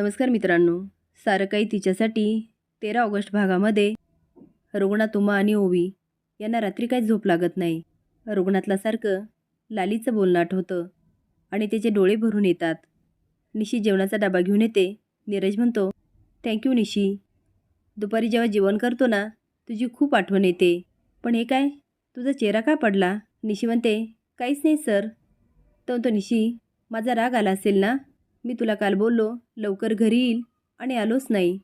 नमस्कार मित्रांनो. सारं काही तिच्यासाठी तेरा ऑगस्ट भागामध्ये रुग्णा तुमा आणि ओवी यांना रात्री काही झोप लागत नाही. रुग्णातला सारखं लालीचं बोलणं आठवतं आणि त्याचे डोळे भरून येतात. निशी जेवणाचा डबा घेऊन येते. नीरज म्हणतो थँक्यू निशी. दुपारी जेव्हा जेवण करतो ना तुझी खूप आठवण येते. पण हे काय? तुझा चेहरा का पडला? निशी म्हणते काहीच नाही सर. तर तो निशी माझा राग आला असेल ना? मी तुला काल बोललो लवकर घरी येईल आणि आलोच नाही.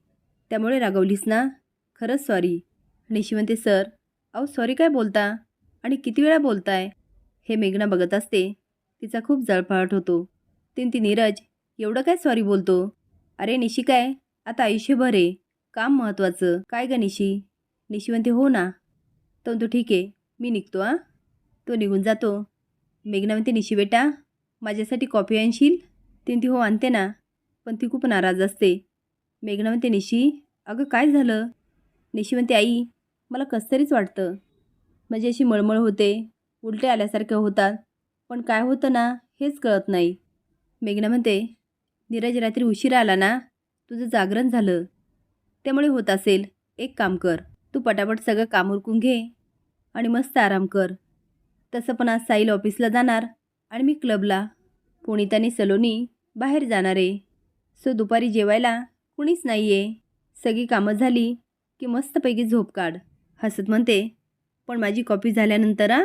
त्यामुळे रागवलीस ना? खरंच सॉरी निशिवंती सर अहो सॉरी काय बोलता? आणि किती वेळा बोलताय? हे मेघना बघत असते. तिचा खूप जळफळाट होतो. तीन ती नीरज एवढं काय सॉरी बोलतो? अरे निशी काय? आता आयुष्यभर आहे. काम महत्त्वाचं. काय ग निशी? निशी म्हणते हो ना. तो तो ठीक आहे. मी निघतो आ तो निघून जातो. मेघना म्हणते निशी बेटा माझ्यासाठी कॉफी आणशील? ती हो आणते ना पण ती खूप नाराज असते. मेघना म्हणते निशी अगं काय झालं? निशी म्हणते आई मला कसं तरीच वाटतं. म्हणजे अशी मळमळ होते उलटे आल्यासारख्या होतात पण काय होतं ना हेच कळत नाही. मेघना म्हणते नीरज रात्री उशिरा आला ना तुझं जागरण झालं. त्यामुळे होत असेल एक काम कर. तू पटापट सगळं काम उरकून घे आणि मस्त आराम कर. तसं पण आज साईल ऑफिसला जाणार आणि मी क्लबला. पुणिताने सलोनी बाहेर जाणार. आहे सो दुपारी जेवायला कुणीच नाही आहे सगळी कामं झाली की मस्तपैकी झोप काढ. हसत म्हणते पण माझी कॉपी झाल्यानंतर आ?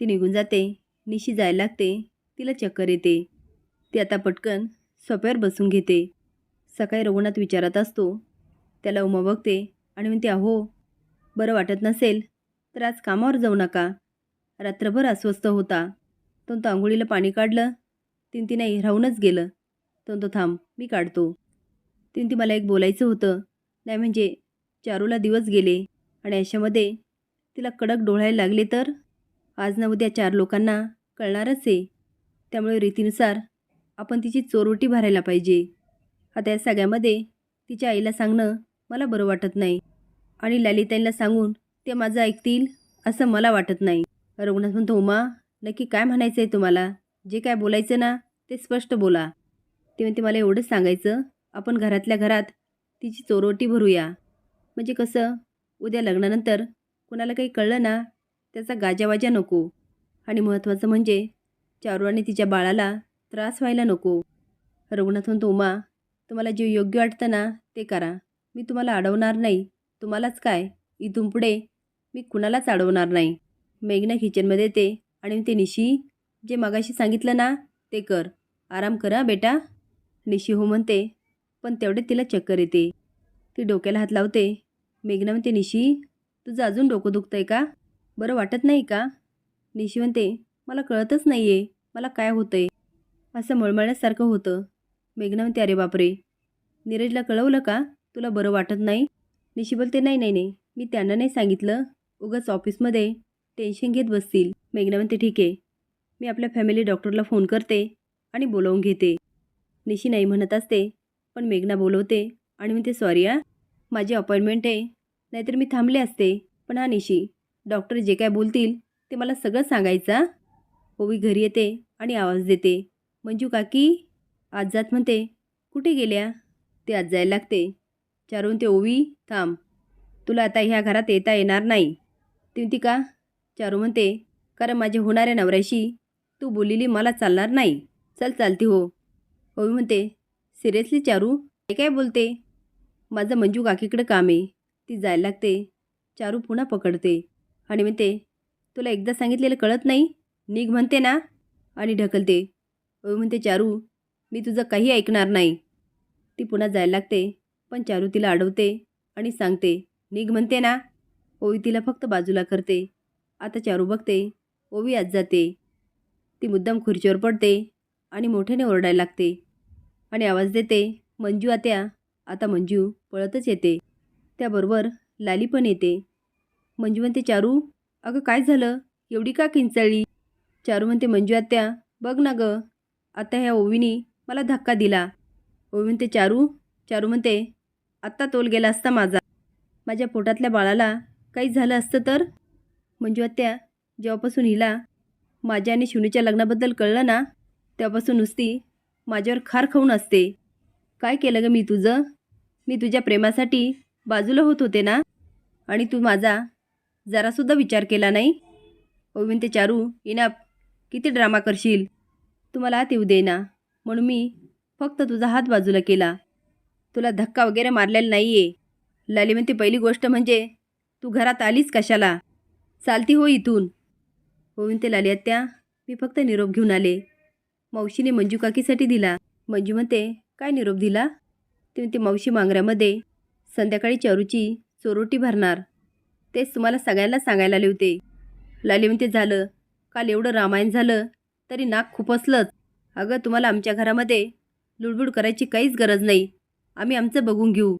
ती निघून जाते. निशी जायला लागते. तिला चक्कर येते. ती आता पटकन सोप्यावर बसून घेते. सकाळी रघुनाथ विचारत असतो. त्याला उमा बघते आणि म्हणते अहो बरं वाटत नसेल तर आज कामावर जाऊ नका. रात्रभर अस्वस्थ होता. तो तो आंघोळीला पाणी काढलं तिंती नाही राहूनच गेलं. तो तो थांब मी काढतो. तीन ती मला एक बोलायचं होतं. नाही म्हणजे चारूला दिवस गेले आणि अशामध्ये तिला कडक डोळायला लागले तर? आज ना उद्या चार लोकांना कळणारच आहे. त्यामुळे रीतीनुसार आपण तिची चोरोटी भरायला पाहिजे. आता या सगळ्यामध्ये तिच्या आईला सांगणं मला बरं वाटत नाही. आणि ललिताईंना सांगून ते माझं ऐकतील असं मला वाटत नाही. रघुनाथ म्हणतो उमा नक्की काय म्हणायचं आहे तुम्हाला? जे काय बोलायचं ना ते स्पष्ट बोला. ते म्हणते मला एवढंच सांगायचं. आपण घरातल्या घरात तिची चोरोटी भरूया. म्हणजे कसं? उद्या लग्नानंतर कुणाला काही कळलं ना त्याचा गाजावाजा नको. आणि महत्त्वाचं म्हणजे चारुराने आणि तिच्या बाळाला त्रास व्हायला नको. रघुनाथ म्हणतो उमा तुम्हाला जे योग्य वाटतं ना ते करा. मी तुम्हाला अडवणार नाही. तुम्हालाच काय? इथून पुढे मी कुणालाच अडवणार नाही. मेघना किचनमध्ये येते आणि ते निशी जे मगाशी सांगितलं ना ते कर. आराम करा बेटा. निशी हो म्हणते पण तेवढे तिला चक्कर येते. ती डोक्याला हात लावते. मेघना म्हणते निशी तुझं अजून डोकं दुखतं आहे का? बरं वाटत नाही का? निशी म्हणते मला कळतच नाही आहे मला काय होतं आहे असं मळमळण्यासारखं होतं. मेघना म्हणते अरे बापरे! नीरजला कळवलं का? तुला बरं वाटत नाही? निशी बोलते नाही नाही नाही. मी त्यांना नाही सांगितलं. उगाच ऑफिसमध्ये टेन्शन घेत बसतील. मेघना म्हणते ठीक आहे. मी आपल्या फॅमिली डॉक्टरला फोन करते आणि बोलवून घेते. निशी नाही म्हणत असते पण मेघना बोलवते आणि मी ते सॉरी आ माझी अपॉइंटमेंट आहे. नाहीतर मी थांबले असते. पण हा निशी डॉक्टर जे काय बोलतील ते मला सगळं सांगायचं ओवी घरी येते आणि आवाज देते मंजू काकी आज जात म्हणते. कुठे गेल्या? ते आज जायला लागते. चारून ते ओवी थांब. तुला आता ह्या घरात येता येणार नाही. ती म्हणती का? चारू म्हणते कारण माझ्या होणाऱ्या नवऱ्याशी. तू बोललेली मला चालणार नाही. चल चालती हो. ओवी म्हणते सिरियसली चारू हे काय बोलते? माझं मंजू काकीकडे काम आहे. ती जायला लागते. चारू पुन्हा पकडते. आणि म्हणते तुला एकदा सांगितलेलं कळत नाही? निघ म्हणते ना. आणि ढकलते. ओवी म्हणते चारू मी तुझं काही ऐकणार नाही. ती पुन्हा जायला लागते. पण चारू तिला अडवते आणि सांगते निघ म्हणते ना. ओवी तिला फक्त बाजूला करते. आता चारू बघते. ओवी आज जाते. ती मुद्दाम खुर्चीवर पडते आणि मोठ्याने ओरडायला लागते. आणि आवाज देते मंजू आत्या आता मंजू पळतच येते. त्याबरोबर लाली पण येते. मंजू म्हणते चारू अगं काय झालं? एवढी का किंचाळली? चारू म्हणते मंजू आत्या बघ ना गं आता ह्या ओवीनी मला धक्का दिला. ओवी म्हणते चारू चारू म्हणते आत्ता तोल गेला असता माझा. माझ्या पोटातल्या बाळाला काही झालं असतं तर? मंजू आत्या जेव्हापासून हिला माझ्या आणि शिवनीच्या लग्नाबद्दल कळलं ना? तेव्हापासून नुसती माझ्यावर खार खाऊन असते. काय केलं ग मी तुझं? मी तुझ्या प्रेमासाठी बाजूला होत होते ना? आणि तू माझा जरासुद्धा विचार केला नाही? ओविन ते चारू इनाप किती ड्रामा करशील? तू मला आत येऊ दे ना म्हणून मी फक्त तुझा हात बाजूला केला. तुला धक्का वगैरे मारलेला नाही आहे लाली म्हणते पहिली गोष्ट म्हणजे तू घरात आलीस कशाला? चालती हो इथून. होईन ते लाली आत्या मी फक्त निरोप घेऊन आले. मावशीने मंजू काकीसाठी दिला. मंजू म्हणते काय निरोप दिला? ते म्हणते मावशी मांगऱ्यामध्ये संध्याकाळी चारूची चोरोटी भरणार. तेच तुम्हाला सगळ्यांना सांगायला आले होते. लाली म्हणते झालं. काल एवढं रामायण झालं तरी नाक खुपसलंच. अगं तुम्हाला आमच्या घरामध्ये लुडबुड करायची काहीच गरज नाही. आम्ही आमचं बघून घेऊ.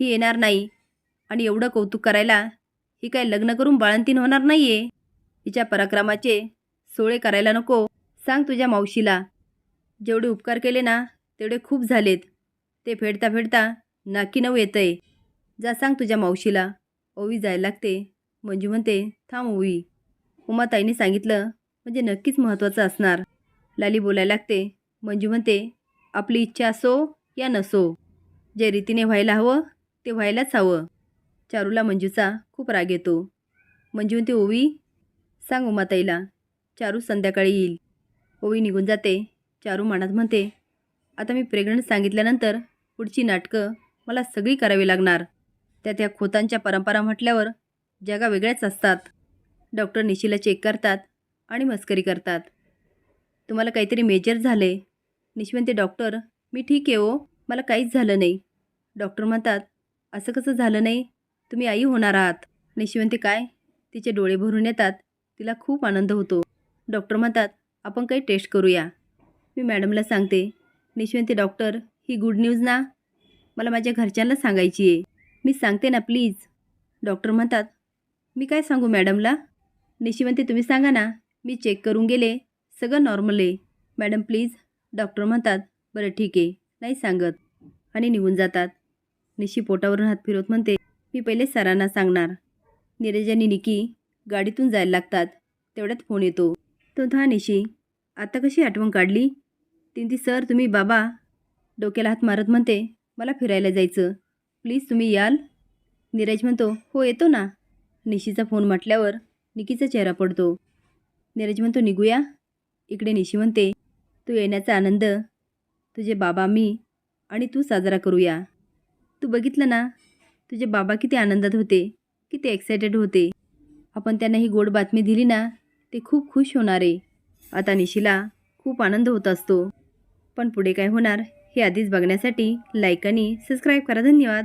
ही येणार नाही. आणि एवढं कौतुक करायला ही काय लग्न करून बाळंतीन होणार नाही आहे हिच्या पराक्रमाचे सोळे करायला नको. सांग तुझ्या मावशीला. जेवढे उपकार केले ना तेवढे खूप झालेत. ते फेडता फेडता नाकी नऊ येतंय. जा सांग तुझ्या मावशीला. ओवी जायला लागते. मंजू म्हणते थांब ओवी. उमाताईने सांगितलं म्हणजे नक्कीच महत्त्वाचं असणार. लाली बोलायला लागते. मंजू म्हणते आपली इच्छा असो या नसो. जे रीतीने व्हायला हवं ते व्हायलाच हवं. चारूला मंजूचा खूप राग येतो. मंजू म्हणते ओवी सांग उमाताईला चारू संध्याकाळी येईल. ओवी निघून जाते. चारू मनात म्हणते आता मी प्रेग्नंट सांगितल्यानंतर पुढची नाटकं मला सगळी करावी लागणार. त्या त्या खोतांच्या परंपरा म्हटल्यावर जगा वेगळ्याच असतात. डॉक्टर निशीला चेक करतात आणि मस्करी करतात. तुम्हाला काहीतरी मेजर झाले. निशी डॉक्टर मी ठीक आहे हो. मला काहीच झालं नाही. डॉक्टर म्हणतात असं कसं झालं नाही? तुम्ही आई होणार आहात. निशी काय? तिचे डोळे भरून येतात. तिला खूप आनंद होतो. डॉक्टर म्हणतात आपण काही टेस्ट करूया. मी मॅडमला सांगते निशी डॉक्टर. ही गुड न्यूज ना. मला माझ्या घरच्यांना सांगायची आहे. मी सांगते ना प्लीज. डॉक्टर म्हणतात मी काय सांगू मॅडमला? निशिवंती तुम्ही सांगा ना. मी चेक करून गेले. सगळं नॉर्मल आहे. Madam please. डॉक्टर म्हणतात बरं ठीक आहे. नाही सांगत. आणि निघून जातात. निशी पोटावरून हात फिरवत म्हणते मी पहिले सरांना सांगणार. नीरज आणि निकी गाडीतून जायला लागतात. तेवढ्यात फोन येतो. तो धा निशी आता कशी आठवण काढली? तीन ती सर तुम्ही बाबा डोक्याला हात मारत म्हणते मला फिरायला जायचं. प्लीज तुम्ही याल. नीरज म्हणतो हो येतो ना. निशीचा फोन म्हटल्यावर निकीचा चेहरा पडतो. नीरज म्हणतो निघूया. इकडे निशी म्हणते तू येण्याचा आनंद तुझे बाबा मी आणि तू साजरा करूया. तू बघितलं ना तुझे बाबा किती आनंदात होते किती एक्सायटेड होते. आपण त्यांना ही गोड बातमी दिली ना ते खूप खुश होणार. आहे आता निशीला खूप आनंद होत असतो. पण पुढे काय होणार हे आधीच बघण्यासाठी लाईक आणि सबस्क्राईब करा. धन्यवाद.